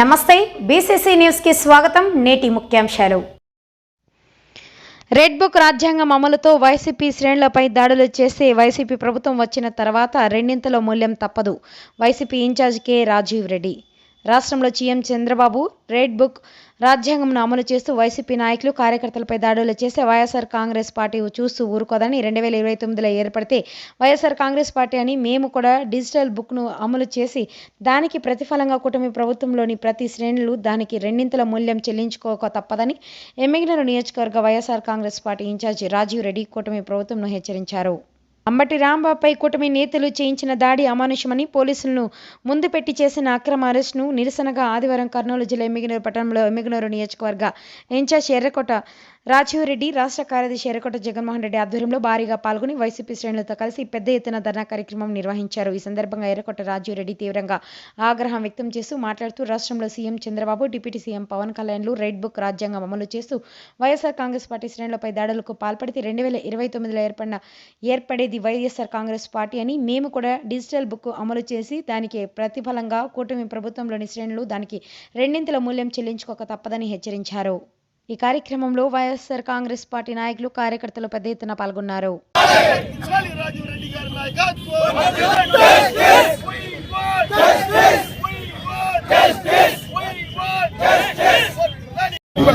నమస్తే బీసీసీ న్యూస్కి స్వాగతం నేటి ముఖ్యాంశాలు. రెడ్ బుక్ రాజ్యాంగం అమలుతో వైసీపీ శ్రేణులపై దాడులు చేసే వైసీపీ ప్రభుత్వం వచ్చిన తర్వాత రెండింతల మూల్యం తప్పదు. YCP incharge K. Rajiv Reddy. రాష్ట్రంలో సీఎం చంద్రబాబు రెడ్ బుక్ రాజ్యాంగంను అమలు చేస్తూ వైసీపీ నాయకులు కార్యకర్తలపై దాడులు చేసే వైఎస్ఆర్ కాంగ్రెస్ పార్టీ చూస్తూ ఊరుకోదని రెండు వేల ఇరవై తొమ్మిదిలో ఏర్పడితే వైఎస్ఆర్ కాంగ్రెస్ పార్టీ అని మేము కూడా డిజిటల్ బుక్ను అమలు చేసి దానికి ప్రతిఫలంగా కూటమి ప్రభుత్వంలోని ప్రతి శ్రేణులు దానికి రెండింతల మూల్యం చెల్లించుకోక తప్పదని ఎమ్మిగినరు నియోజకవర్గ YSR Congress party incharge Rajiv Reddy కూటమి ప్రభుత్వంను హెచ్చరించారు. అంబటి రాంబాబుపై కూటమి నేతలు చేయించిన దాడి అమానుషమని పోలీసులను ముందు పెట్టి చేసిన అక్రమ అరెస్టును నిరసనగా ఆదివారం కర్నూలు జిల్లా ఎమ్మిగనూరు పట్టణంలో ఎమ్మిగనూరు నియోజకవర్గ ఇన్ఛార్జ్ ఎర్రకోట రాజీవ్ రెడ్డి రాష్ట్ర కార్యదర్శి ఎర్రకోట జగన్మోహన్ రెడ్డి ఆధ్వర్యంలో భారీగా పాల్గొని వైసీపీ శ్రేణులతో కలిసి పెద్ద ఎత్తున ధర్నా కార్యక్రమం నిర్వహించారు. ఈ సందర్భంగా ఎర్రకోట రాజీవ్ రెడ్డి తీవ్రంగా ఆగ్రహం వ్యక్తం చేస్తూ మాట్లాడుతూ రాష్ట్రంలో CM Chandrababu deputy CM Pawan కళ్యాణ్లు red book రాజ్యాంగం అమలు చేస్తూ వైఎస్ఆర్ కాంగ్రెస్ పార్టీ శ్రేణులపై దాడులకు పాల్పడితే రెండు వేల ఇరవై తొమ్మిదిలో ఏర్పడిన ఏర్పడేది వైఎస్ఆర్ కాంగ్రెస్ పార్టీ అని మేము కూడా డిజిటల్ బుక్ అమలు చేసి దానికి ప్రతిఫలంగా కూటమి ప్రభుత్వంలోని శ్రేణులు దానికి రెండింతల మూల్యం చెల్లించుకోక తప్పదని హెచ్చరించారు. ఈ కార్యక్రమంలో వైఎస్ఆర్ కాంగ్రెస్ పార్టీ నాయకులు కార్యకర్తలు పెద్ద ఎత్తున పాల్గొన్నారు.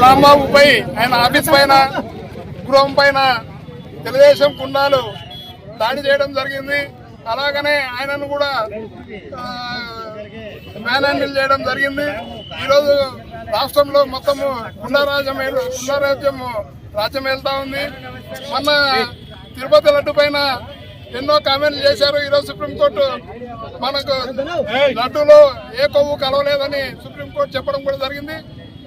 రాంబాబుపై ఆయన ఆఫీస్ పైన గృహం పైన తెలుగుదేశం కుండాలు దాడి చేయడం జరిగింది. అలాగనే ఆయనను కూడా మ్యాన్ హ్యాండిల్ చేయడం జరిగింది. ఈరోజు రాష్ట్రంలో మొత్తము గుండారాజ్యం ఏలు- గుండారాజ్యం రాజ్యం వెళ్తా ఉంది. మొన్న తిరుపతి లడ్డు పైన ఎన్నో కామెంట్లు చేశారు. ఈరోజు సుప్రీంకోర్టు మనకు లడ్డూలో ఏ కొవ్వు కలవలేదని సుప్రీంకోర్టు చెప్పడం కూడా జరిగింది.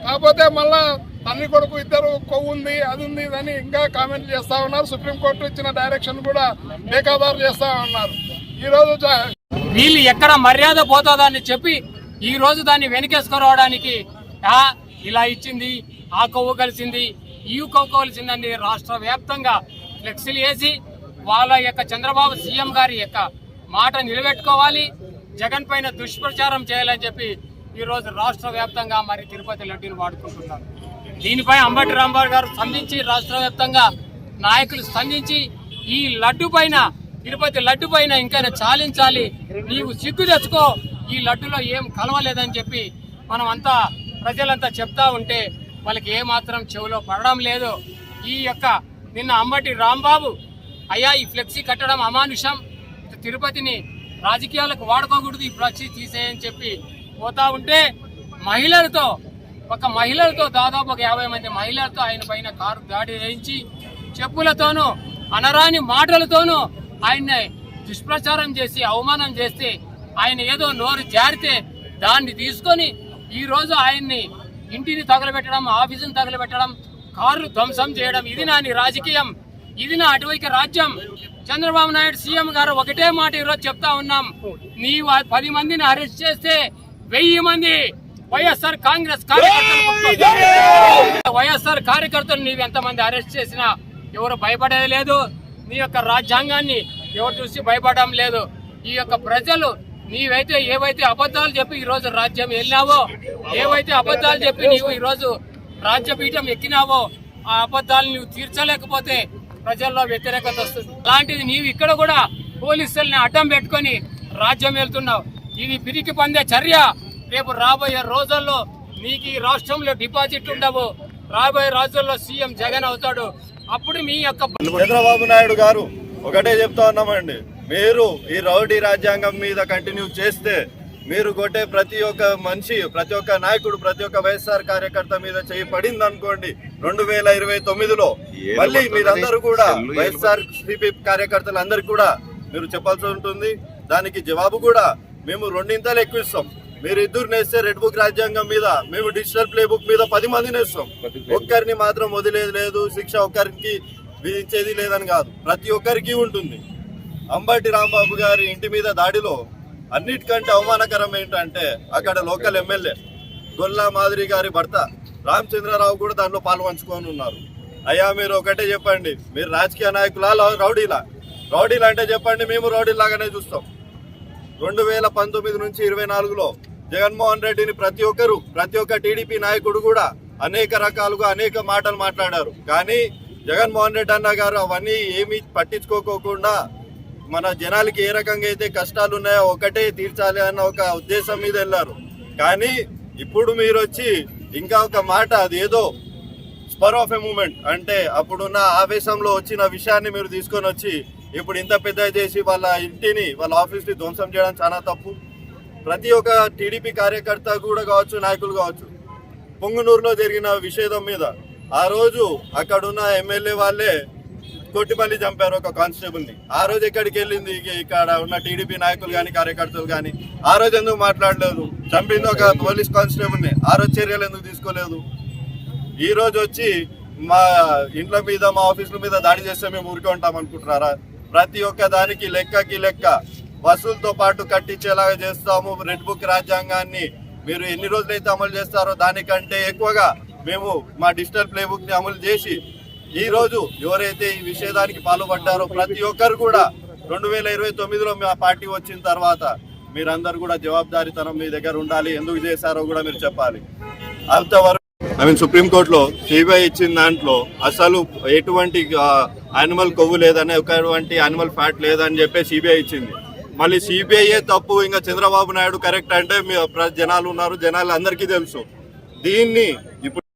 కాకపోతే మళ్ళా తల్లి కొడుకు ఇద్దరు కొవ్వు ఉంది అది ఉంది అని ఇంకా కామెంట్లు చేస్తా ఉన్నారు. సుప్రీంకోర్టు ఇచ్చిన డైరెక్షన్ కూడా బేకాదారు చేస్తా ఉన్నారు. ఈరోజు వీళ్ళు ఎక్కడ మర్యాద పోతుందని చెప్పి ఈ రోజు దాన్ని వెనకేసుకురావడానికి ఇలా ఇచ్చింది ఆ కొవ్వు కలిసింది ఈ కొవ్వు కలిసిందని రాష్ట్ర వ్యాప్తంగా. ఫ్లెక్సీలు వేసి వాళ్ళ యొక్క చంద్రబాబు సీఎం గారి యొక్క మాట నిలబెట్టుకోవాలి జగన్ పైన దుష్ప్రచారం చేయాలని చెప్పి ఈరోజు రాష్ట్ర వ్యాప్తంగా మరి తిరుపతి లడ్డూని వాడుకుంటున్నారు. దీనిపై అంబటి రాంబాబు గారు స్పందించి రాష్ట్ర వ్యాప్తంగా నాయకులు స్పందించి ఈ లడ్డు పైన తిరుపతి లడ్డు పైన ఇంకైనా చాలించాలి నీవు సిగ్గు తెచ్చుకో ఈ లడ్డులో ఏం కలవలేదని చెప్పి మనం అంతా ప్రజలంతా చెప్తా ఉంటే వాళ్ళకి ఏమాత్రం చెవిలో పడడం లేదు. ఈ యొక్క నిన్న అంబటి రాంబాబు అయ్యా ఈ ఫ్లెక్సీ కట్టడం అమానుషం. తిరుపతిని రాజకీయాలకు వాడుకోకూడదు ఈ ఫ్లెక్సీ తీసేయని చెప్పి పోతా ఉంటే మహిళలతో ఒక మహిళలతో దాదాపు ఒక యాభై మంది మహిళలతో ఆయన పైన కారు దాడి వేయించి చెప్పులతోనూ అనరాని మాటలతోనూ ఆయన్ని దుష్ప్రచారం చేసి అవమానం చేస్తే ఆయన ఏదో నోరు జారితే దాన్ని తీసుకొని ఈ రోజు ఆయన్ని ఇంటిని తగలబెట్టడం ఆఫీసుని తగలబెట్టడం కార్లు ధ్వంసం చేయడం ఇది నా నీ రాజకీయం ఇది నా అటువైపు రాజ్యం. చంద్రబాబు నాయుడు సీఎం గారు ఒకటే మాట ఈరోజు చెప్తా ఉన్నాం. నీవు ఆ పది మందిని అరెస్ట్ చేస్తే వెయ్యి మంది వైఎస్ఆర్ కాంగ్రెస్ కార్యకర్తలు వైఎస్ఆర్ కార్యకర్తలు నీవు ఎంతమంది అరెస్ట్ చేసినా ఎవరు భయపడేది లేదు. నీ యొక్క రాజ్యాంగాన్ని ఎవరు చూసి భయపడడం లేదు. ఈ యొక్క ప్రజలు నీవైతే ఏవైతే అబద్ధాలు చెప్పి ఈరోజు రాజ్యం వెళ్ళినావో ఏవైతే అబద్ధాలు చెప్పి నీవు ఈరోజు రాజ్యపీఠం ఎక్కినావో ఆ అబద్ధాలు నువ్వు తీర్చలేకపోతే ప్రజల్లో వ్యతిరేకత వస్తుంది. అలాంటిది నీవు ఇక్కడ కూడా పోలీసుల్ని అడ్డం పెట్టుకొని రాజ్యం వెళ్తున్నావు. ఇది పిరికి పొందే చర్య. రేపు రాబోయే రోజుల్లో నీకు ఈ రాష్ట్రంలో డిపాజిట్ ఉండవు. రాబోయే రోజుల్లో సీఎం జగన్ అవుతాడు. అప్పుడు మీ యొక్క చంద్రబాబు నాయుడు గారు ఒకటే చెప్తా ఉన్నామండి. మీరు ఈ రౌడీ రాజ్యాంగం మీద కంటిన్యూ చేస్తే మీరు కొట్టే ప్రతి ఒక్క మనిషి ప్రతి ఒక్క నాయకుడు ప్రతి ఒక్క వైఎస్ఆర్ కార్యకర్త మీద చేయి పడింది అనుకోండి రెండు వేల ఇరవై తొమ్మిదిలో మళ్ళీ మీరందరూ కూడా వైఎస్ఆర్ సిపి కార్యకర్తలు అందరికి కూడా మీరు చెప్పాల్సి ఉంటుంది. దానికి జవాబు కూడా మేము రెండింతలు ఎక్కువ ఇస్తాం మీరు ఇద్దరు నేస్తే రెడ్ బుక్ రాజ్యాంగం మీద మేము డిజిటల్ ప్లే బుక్ మీద పది మంది నేస్తాం. ఒక్కరిని మాత్రం వదిలేదు లేదు శిక్ష ఒక్కరికి విధించేది లేదని కాదు. ప్రతి ఒక్కరికి ఉంటుంది. అంబటి రాంబాబు గారి ఇంటి మీద దాడిలో అన్నిటికంటే అవమానకరం ఏంటంటే అక్కడ లోకల్ ఎమ్మెల్యే గొల్లా మాదిరి గారి భర్త రామచంద్రరావు కూడా దాంట్లో పాల్పంచుకొని ఉన్నారు. అయ్యా మీరు ఒకటే చెప్పండి మీరు రాజకీయ నాయకులా రౌడీలా? రౌడీలు అంటే చెప్పండి మేము రౌడీలాగానే చూస్తాం. రెండు వేల పంతొమ్మిది నుంచి ఇరవై నాలుగులో జగన్మోహన్ రెడ్డిని ప్రతి ఒక్కరు ప్రతి ఒక్క టీడీపీ నాయకుడు కూడా అనేక రకాలుగా అనేక మాటలు మాట్లాడారు. కానీ జగన్మోహన్ రెడ్డి అన్న గారు అవన్నీ ఏమీ పట్టించుకోకోకుండా మన జనాలకి ఏ రకంగా అయితే కష్టాలు ఉన్నాయో ఒకటే తీర్చాలి అన్న ఒక ఉద్దేశం మీద వెళ్ళారు. కానీ ఇప్పుడు మీరు వచ్చి ఇంకా ఒక మాట అది ఏదో స్పర్ ఆఫ్ ఎ మూమెంట్ అంటే అప్పుడున్న ఆవేశంలో వచ్చిన విషయాన్ని మీరు తీసుకొని వచ్చి ఇప్పుడు ఇంత పెద్ద చేసి వాళ్ళ ఇంటిని వాళ్ళ ఆఫీస్ని ధ్వంసం చేయడం చాలా తప్పు. ప్రతి ఒక్క టీడీపీ కార్యకర్త కూడా కావచ్చు నాయకులు కావచ్చు పొంగునూరులో జరిగిన విషేదం మీద ఆ రోజు అక్కడున్న ఎమ్మెల్యే వాళ్ళే కొట్టిపల్లి చంపారు ఒక కానిస్టేబుల్ని ఆ రోజు ఎక్కడికి వెళ్ళింది? ఇక్కడ ఉన్న టీడీపీ నాయకులు కానీ కార్యకర్తలు కానీ ఆ రోజు ఎందుకు మాట్లాడలేదు? చంపింది ఒక పోలీస్ కానిస్టేబుల్ని ఆ రోజు చర్యలు ఎందుకు తీసుకోలేదు? ఈ రోజు వచ్చి మా ఇంట్ల మీద మా ఆఫీసుల మీద దాడి చేస్తే మేము ఊరికే ఉంటాం అనుకుంటున్నారా? ప్రతి ఒక్క దానికి లెక్కకి లెక్క వసూలతో పాటు కట్టించేలాగా చేస్తాము రెడ్ బుక్ రాజ్యాంగాన్ని. మీరు ఎన్ని రోజులైతే అమలు చేస్తారో దానికంటే ఎక్కువగా మేము మా డిజిటల్ ప్లే బుక్ని అమలు చేసి ఈ రోజు ఎవరైతే ఈ విషేదానికి పాల్పడ్డారో ప్రతి ఒక్కరు కూడా రెండు వేల ఇరవై తొమ్మిదిలో మా పార్టీ వచ్చిన తర్వాత మీరందరూ కూడా జవాబుదారీతనం మీ దగ్గర ఉండాలి. ఎందుకు చేశారో కూడా మీరు చెప్పాలి. అంతవరకు ఐ మీన్ సుప్రీంకోర్టులో సిబిఐ ఇచ్చిన దాంట్లో అసలు ఎటువంటి యానిమల్ కొవ్వు లేదని ఒకటువంటి యానిమల్ ఫ్యాట్ లేదని చెప్పి సిబిఐ ఇచ్చింది. మళ్ళీ సిబిఐయే తప్పు? ఇంకా చంద్రబాబు నాయుడు కరెక్ట్ అంటే మీ ప్ర- జనాలు ఉన్నారు. జనాలు అందరికీ తెలుసు. దీన్ని ఇప్పుడు